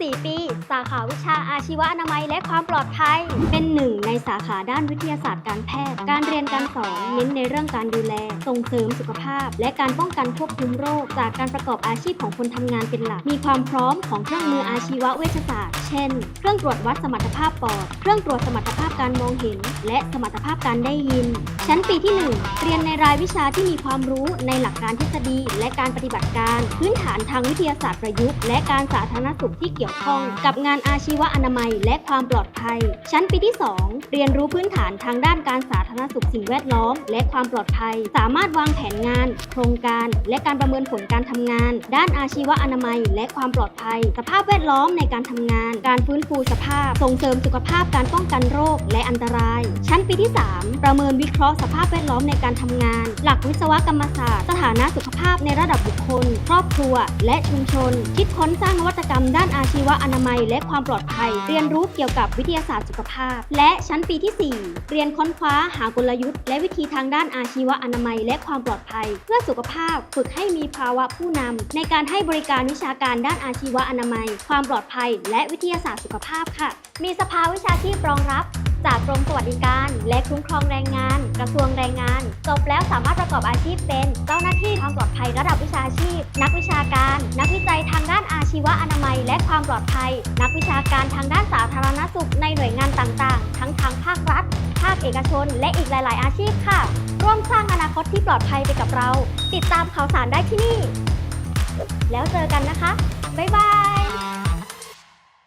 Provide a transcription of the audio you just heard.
4 ปี สาขาวิชาอาชีวอนามัยและความปลอดภัย เป็นหนึ่งในสาขาด้านวิทยาศาสตร์การแพทย์ การเรียนการสอนเน้นในเรื่องการดูแล ส่งเสริมสุขภาพ และการป้องกันควบคุมโรค จากการประกอบอาชีพของคนทำงานเป็นหลัก มีความพร้อมของเครื่องมืออาชีวเวชศาสตร์ เช่น เครื่องตรวจวัดสมรรถภาพปอด เครื่องตรวจสมรรถภาพการมองเห็น และสมรรถภาพการได้ยิน ชั้นปีที่ 1 เรียนในรายวิชาที่มีความรู้ในหลักการทฤษฎีและการปฏิบัติการ พื้นฐานทางวิทยาศาสตร์ประยุกต์และการสาธารณสุขที่เกี่ยวข้องกับงานอาชีวอนามัยและความปลอดภัย ชั้นปีที่ 2 เรียนรู้พื้นฐานทางด้านการสาธารณสุขสิ่งแวดล้อม และความปลอดภัย สามารถวางแผนงาน โครงการ และการประเมินผลการทำงาน ด้านอาชีวอนามัย และความปลอดภัย สภาพแวดล้อมในการทำงาน การฟื้นฟูสภาพ ส่งเสริมสุขภาพการป้องกันโรคและอันตราย ชั้นปีที่ 3 ประเมินวิเคราะห์สภาพแวดล้อมในการทำงาน หลักวิศวกรรมศาสตร์ สถานะสุขภาพในระดับบุคคล ครอบครัว และชุมชน คิดค้นสร้างนวัตกรรมด้านอาชีวอนามัยและความปลอดภัย เรียนรู้เกี่ยวกับวิทยาศาสตร์สุขภาพ และชั้นปีที่ 4 เรียนค้นคว้าหากลยุทธ์ และวิธีทางด้านอาชีวอนามัย และความปลอดภัย เพื่อสุขภาพฝึกให้มีภาวะผู้นำในการให้บริการวิชาการด้านอาชีวอนามัย ความปลอดภัย และวิทยาศาสตร์สุขภาพค่ะ มีสภาวิชาชีพรองรับจากกรมสวัสดิการ และคุ้มครองแรงงาน กระทรวงแรงงาน จบแล้วสามารถประกอบอาชีพเป็น เจ้าหน้าที่ความปลอดภัยระดับวิชาชีพ นักวิชาการ นักวิจัยทาง ชีวอนามัย และความปลอดภัย นักวิชาการทางด้านสาธารณสุขในหน่วยงานต่างๆ ทั้งทางภาครัฐ ภาคเอกชน และอีกหลาย ๆ อาชีพค่ะ ร่วมสร้างอนาคตที่ปลอดภัยไปกับเรา ติดตามข่าวสารได้ที่นี่ แล้วเจอกันนะคะ บ๊ายบาย